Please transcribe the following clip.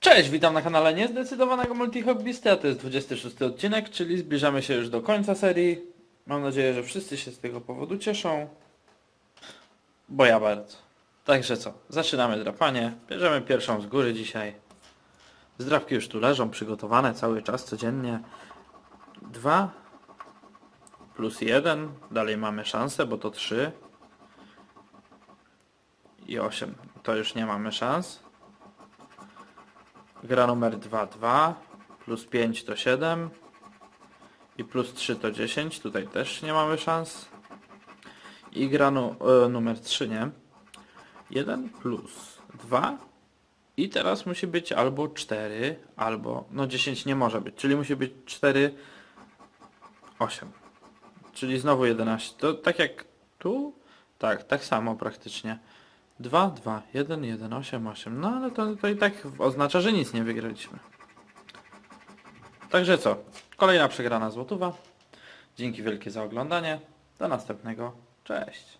Cześć, witam na kanale Niezdecydowanego Multihobbysty, a to jest 26 odcinek, czyli zbliżamy się już do końca serii. Mam nadzieję, że wszyscy się z tego powodu cieszą, bo ja bardzo. Także co, zaczynamy drapanie, bierzemy pierwszą z góry dzisiaj. Zdrapki już tu leżą, przygotowane cały czas, codziennie. Dwa plus jeden, dalej mamy szansę, bo to trzy. I 8, to już nie mamy szans. Gra numer 2, 2, plus 5 to 7 i plus 3 to 10, tutaj też nie mamy szans. I gra nu e, numer 3, nie? 1 plus 2 i teraz musi być albo 4, albo, no 10 nie może być, czyli musi być 4, 8. Czyli znowu 11. To tak jak tu? Tak, tak samo praktycznie. 2, 2, 1, 1, 8, 8. No ale to, to i tak oznacza, że nic nie wygraliśmy. Także co? Kolejna przegrana złotówa. Dzięki wielkie za oglądanie. Do następnego. Cześć.